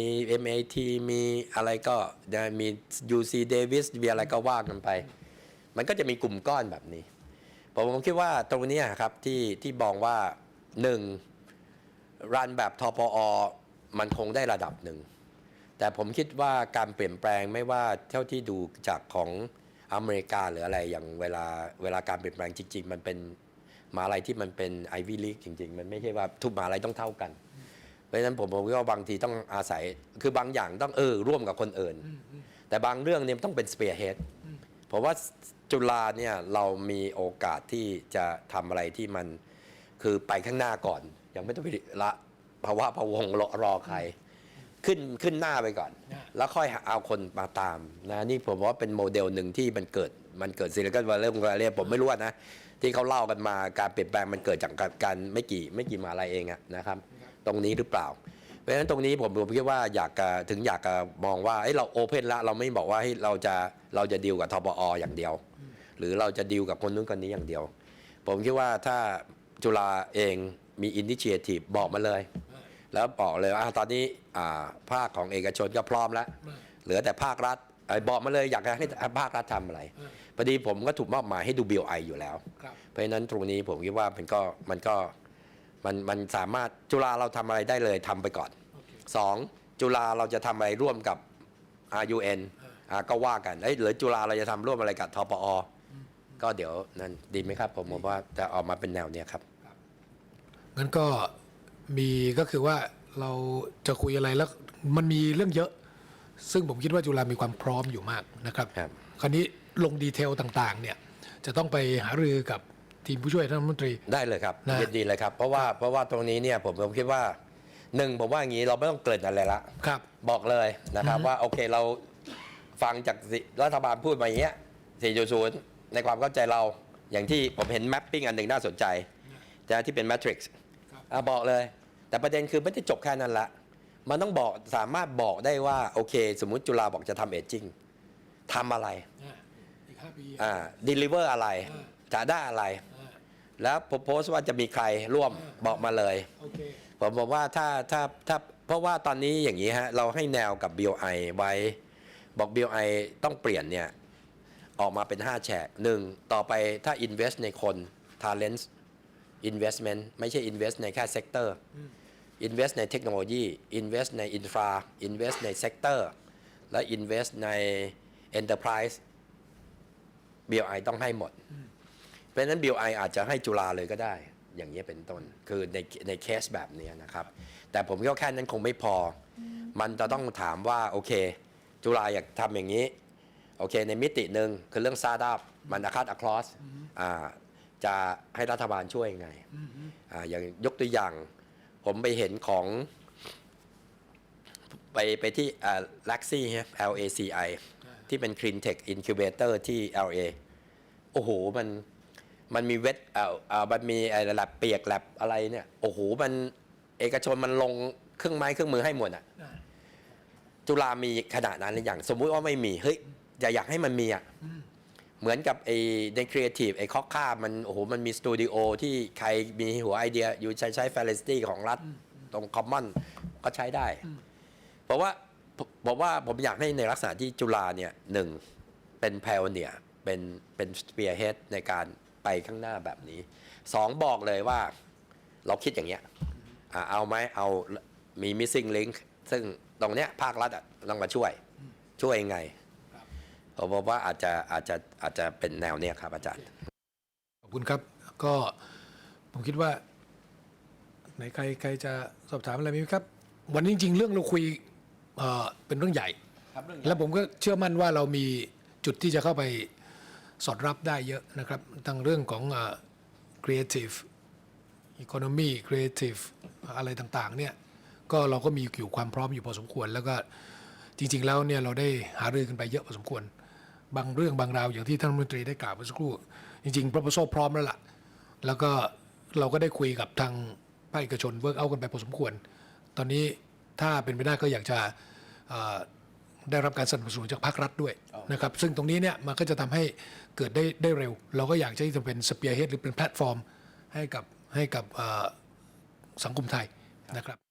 มี MAT มีอะไรก็มี UC Davis มีอะไรก็ว่ากันไป มันก็จะมีกลุ่มก้อนแบบนี้ ผมคิดว่าตรงนี้ครับที่ที่บอกว่าหนึ่งรันแบบทปอมันคงได้ระดับหนึ่ง แต่ผมคิดว่าการเปลี่ยนแปลงไม่ว่าเท่าที่ดูจากของอเมริกาหรืออะไรอย่างเวลาเวลาการเปลี่ยนแปลงจริง ๆ มันเป็นมหาลัยที่มันเป็นไอวี่ลีกจริง ๆ มันไม่ใช่ว่าทุกมหาลัยต้องเท่ากัน ราะฉะนั้นผมผมว่าบางทีต้องอาศัยคือบางอย่างต้องเออร่วมกับคนอื่น แต่บางเรื่องเนี่ยมันต้องเป็นสเปียร์เฮดผมว่าจุฬาเนี่ยเรามีโอกาสที่จะทำอะไรที่มันคือไปข้างหน้าก่อน ยังไม่ต้องไปละภาวะพะวงรอรอใคร ขึ้นขึ้นหน้าไปก่อนอ่าแล้วค่อยหาเอาคนมาตามนะนี่ผมว่าเป็นโมเดลหนึ่งที่มันเกิดมันเกิดซิลิคอนวัลเลย์วัลเลย์ผมไม่รู้อะนะที่เขาเล่ากันมาการเปลี่ยนแปลงมันเกิดจากการการไม่กี่ไม่กี่มหาอะไรเองอะนะครับ ตรงนี้หรือเปล่าเพราะฉะนั้นตรงนี้ผมผมคิดว่าอยากจะถึงอยากจะมองว่าเอ้ยเราโอเพนละเราไม่บอกว่าให้เราจะเราจะดีลกับทบออย่างเดียว หรือเราจะดีลกับคนนู้นคนนี้อย่างเดียว ผมคิดว่าถ้าจุฬาเองมีอินิเชทีฟบอกมาเลย แล้วบอกเลยว่าอะตอนนี้อ่าภาคของเอกชนก็พร้อมแล้ว เหลือแต่ภาครัฐเอ้ยบอกมาเลยอยากจะให้ภาครัฐทำอะไรพอดีผมก็ถูกมอบหมายให้ดู BOI อยู่แล้วครับเพราะฉะนั้นตรงนี้ผมคิดว่ามันก็มันก็ มันมันสามารถจุฬาเราทำอะไรได้เลยทำไปก่อนโอเคสองจุฬาเราจะทำอะไรร่วมกับ RUN อ่าก็ว่ากันเอ้ยหรือจุฬาเราจะทำร่วมอะไรกับทปอ ก็เดี๋ยวนั่นดีไหมครับ ผมผมว่าจะออกมาเป็นแนวเนี้ยครับงั้นก็มีก็คือว่าเราจะคุยอะไรแล้วมันมีเรื่องเยอะ ซึ่งผมคิดว่าจุฬามีความพร้อมอยู่มากนะครับ ครับคราวนี้ลงดีเทลต่างๆ เนี่ยจะต้องไปหารือกับ ทีมผู้ช่วยท่านรัฐมนตรี ได้เลยครับนะ ยินดีเลยครับ เพราะว่าเพราะว่าตรงนี้เนี่ยผมผมคิดว่าหนึ่งผมว่าอย่างนี้เราไม่ต้องเกริ่นอะไรละ ครับ บอกเลยนะครับว่าโอเคเราฟังจากสิรัฐบาลพูดมาอย่างเงี้ย 4.0 ในความเข้าใจเราอย่างที่ผมเห็นแมปปิ้งอันหนึ่งน่าสนใจนะที่เป็นแมทริกซ์ครับอะบอกเลย แต่ประเด็นคือไม่ได้จบแค่นั้นละ มันต้องบอกสามารถบอกได้ว่า โอเค สมมุติจุฬาบอกจะทำเอจจิ้งทำอะไร อ่าอีกห้าปี อ่าด e ลิเวอร์อะไร อ่า จะได้อะไร อ่า แล้วโพสว่าจะมีใครร่วมบอกมาเลย โอเค ผมบอกว่าถ้าถ้าถ้าเพราะว่าตอนนี้อย่างนี้ฮะ เราให้แนวกับ BOI ไว้ บอก BOI ต้องเปลี่ยนเนี่ย ออกมาเป็น 5 แฉกหนึ่งต่อไปถ้า invest ในคน talent investment ไม่ใช่ invest ในแค่ sector invest ในเทคโนโลยี invest ใน infra invest ใน sector และ invest ใน enterprise BOI ต้องให้หมด เพราะฉะนั้น BOI อาจจะให้จุฬาเลยก็ได้ อย่างนี้เป็นต้น คือในในเคสแบบนี้นะครับ แต่ผมก็แค่นั้นคงไม่พอ มันจะต้องถามว่าโอเค จุฬาอยากทำอย่างนี้ โอเค ในมิติหนึ่งคือเรื่องซาดับมันอาคาดอะคลอสอ่าจะให้รัฐบาลช่วยยังไงอ่าอย่างยกตัวอย่าง ผมไปเห็นของไปไปที่อ่า Laxi L A C I ที่เป็น Clean Tech Incubator ที่ L A โอ้โห มัน มันมีเวทเอ่อเอ่อมันมีไอ้แลบเปียกแลบอะไรเนี่ยโอ้โหมันเอกชนมันลงเครื่องไม้เครื่องมือให้หมดอะอ่าจุฬามีขนาดนั้นหรือยังสมมุติว่าไม่มี เฮ้ยอย่าอยากให้มันมีอะเหมือนกับไอ้ในครีเอทีฟไอ้คอกค่ามันโอ้โหมันมีสตูดิโอที่ใครมีหัวไอเดียอยู่ใช้ใช้ f a ลสตี้ของรัฐตรงคอมมอนก็ใช้ได้ เพราะว่าผมบอกว่าผมอยากให้ในลักษณะที่จุฬาเนี่ยหนึ่งเป็นแพลเนียเป็นเป็นสเปียร์เฮดในการ ไปข้างหน้าแบบนี้สองบอกเลยว่าเราคิดอย่างเงี้ยอะเอาไหมเอามี missing link ซึ่งตรงเนี้ยภาครัฐอะต้องมาช่วย ช่วยยังไงครับผมบอกว่าอาจจะอาจจะอาจจะเป็นแนวเนี้ยครับ อาจารย์ ขอบคุณครับ ก็ผมคิดว่าไหนใครใครจะสอบถามอะไรไหมครับ วันนี้จริง ๆ เรื่องเราคุยเอ่อเป็นเรื่องใหญ่ และผมก็เชื่อมั่นว่าเรามีจุดที่จะเข้าไป สอดรับได้เยอะนะครับทั้งเรื่องของเอ่อ creative economy creative อะไรต่างๆเนี่ยก็เราก็มีอยู่ความพร้อมอยู่พอสมควร แล้วก็จริงๆแล้วเนี่ยเราได้หารือกันไปเยอะพอสมควร บางเรื่องบางราวอย่างที่ท่านรัฐมนตรีได้กล่าวเมื่อสักครู่ จริงๆ proposal พร้อมแล้วล่ะ แล้วก็เราก็ได้คุยกับทางภาคเอกชนเวิร์กเอากันไปพอสมควร ตอนนี้ถ้าเป็นไปได้ก็อยากจะ ได้รับการสนับสนุนจากภาครัฐด้วยนะครับซึ่งตรงนี้เนี่ยมันก็จะทำให้เกิดได้ได้เร็ว เราก็อยากจะให้จะเป็นสเปียร์เฮดหรือเป็นแพลตฟอร์ม ให้กับให้กับเอ่อสังคมไทยนะครับ